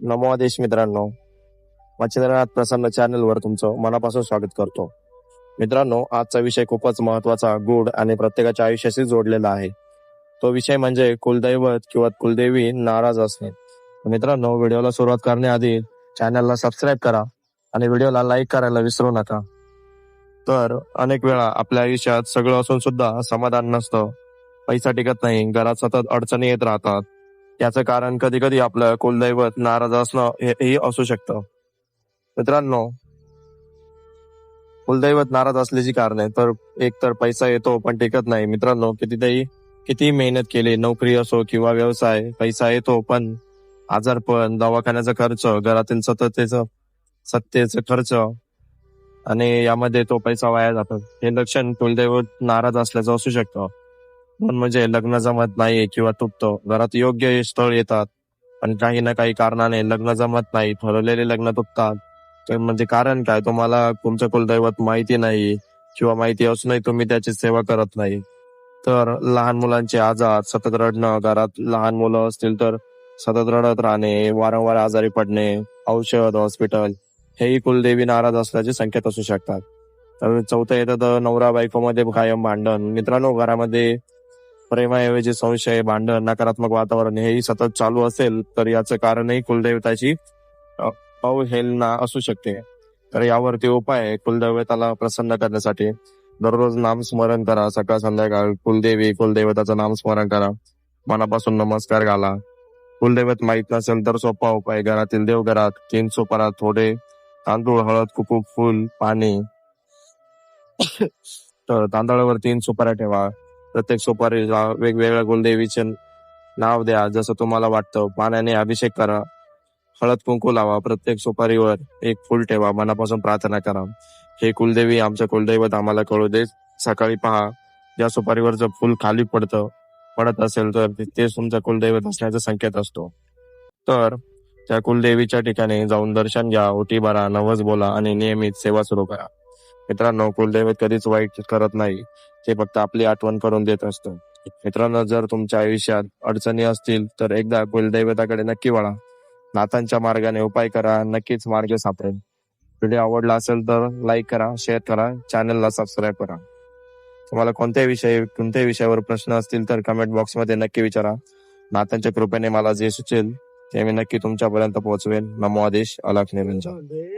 नमो आदेश मित्रांनो. मच्छिंद्रनाथ प्रसन्न चॅनल वर तुमचं मनापासून स्वागत करतो. मित्रांनो आजचा विषय खूपच महत्त्वाचा गुड आणि प्रत्येकाच्या आयुष्याशी जोडलेला आहे. तो विषय म्हणजे कुलदैवत किंवा कुलदेवी नाराज असणे. मित्रांनो व्हिडिओला सुरुवात करण्याआधी चॅनलला सबस्क्राईब करा आणि व्हिडिओला लाईक करायला विसरू नका. तर अनेक वेळा आपल्या आयुष्यात सगळं असून सुद्धा समाधान नसतं. पैसा टिकत नाही घरात सतत अडचणी येत राहतात. याचं कारण कधी कधी आपलं कुलदैवत नाराज असणं हे- असू शकतं. मित्रांनो कुलदैवत नाराज असल्याची कारण आहे तर एक तर पैसा येतो पण टिकत नाही. मित्रांनो कितीतरी किती मेहनत केली नोकरी असो किंवा व्यवसाय पैसा येतो पण आजारपण दवाखान्याचा खर्च घरातील सततेचं सत्तेचा खर्च आणि यामध्ये तो पैसा वाया जातो. हे लक्षण कुलदैवत नाराज असल्याचं असू शकतं. पण म्हणजे लग्न जमत नाही किंवा तुटतो. घरात योग्य स्थळ येतात. पण काही ना काही कारणाने लग्न जमत नाही. ठरवलेले लग्न तुटतात. तर म्हणजे कारण काय? तुम्हाला तुमचं कुलदैवत माहिती नाही किंवा माहिती असूनही तुम्ही त्याची सेवा करत नाही. तर लहान मुलांचे आजार सतत रडणं घरात लहान मुलं असतील तर सतत रडत राहणे वारंवार आजारी पडणे औषध हॉस्पिटल हेही कुलदेवी नाराज असल्याचे संकेत असू शकतात. तर चौथं येतं तर नवरा बायकोमध्ये कायम भांडण. मित्रांनो घरामध्ये प्रेमाऐवजी संशय भांडण नकारात्मक वातावरण हेही सतत चालू असेल तर याचं कारणही कुलदेवताची अवहेलना असू शकते. तर यावरती उपाय कुलदैवताला प्रसन्न करण्यासाठी. दररोज नामस्मरण करा. सकाळ संध्याकाळ कुलदेवी कुलदैवताचं नामस्मरण करा. मनापासून नमस्कार घाला. कुलदैवत माहीत नसेल तर सोपा उपाय. घरातील देवघरात तीन सुपारा थोडे तांदूळ हळद कुकू फुल पाणी. तर तांदळावर तीन सुपाऱ्या ठेवा. प्रत्येक सुपारीला वेगवेगळ्या कुलदेवीचे नाव द्या. जसं तुम्हाला वाटतं पाण्याने अभिषेक करा. हळद कुंकू लावा. प्रत्येक सुपारीवर एक फुल ठेवा. मनापासून प्रार्थना करा. हे कुलदेवी आमचं कुलदैवत आम्हाला कळू दे सकाळी पहा. ज्या सुपारीवर जर फुल खाली पडतं पडत असेल तर ते- तुमचं कुलदैवत असण्याचा संकेत असतो. तर त्या कुलदेवीच्या ठिकाणी जाऊन दर्शन घ्या. ओटी भरा नवस बोला आणि नियमित सेवा सुरू करा. मित्रांनो कुलदैवत कधीच वाईट करत नाही. ते फक्त आपली आठवण करून देत असतं. मित्रांनो जर तुमच्या आयुष्यात अडचणी असतील तर एकदा कुलदैवताकडे नक्की वळा. नाथांच्या मार्गाने उपाय करा नक्कीच मार्ग सापडेल. व्हिडिओ आवडला असेल तर लाईक करा शेअर करा चॅनलला सबस्क्राईब करा. तुम्हाला कोणत्याही विषय कोणत्याही विषयावर प्रश्न असतील तर कमेंट बॉक्समध्ये नक्की विचारा. नातांच्या कृपेने मला जे सुचेल ते मी नक्की तुमच्यापर्यंत पोहोचवेल नमो आदेश अलख निरंजन.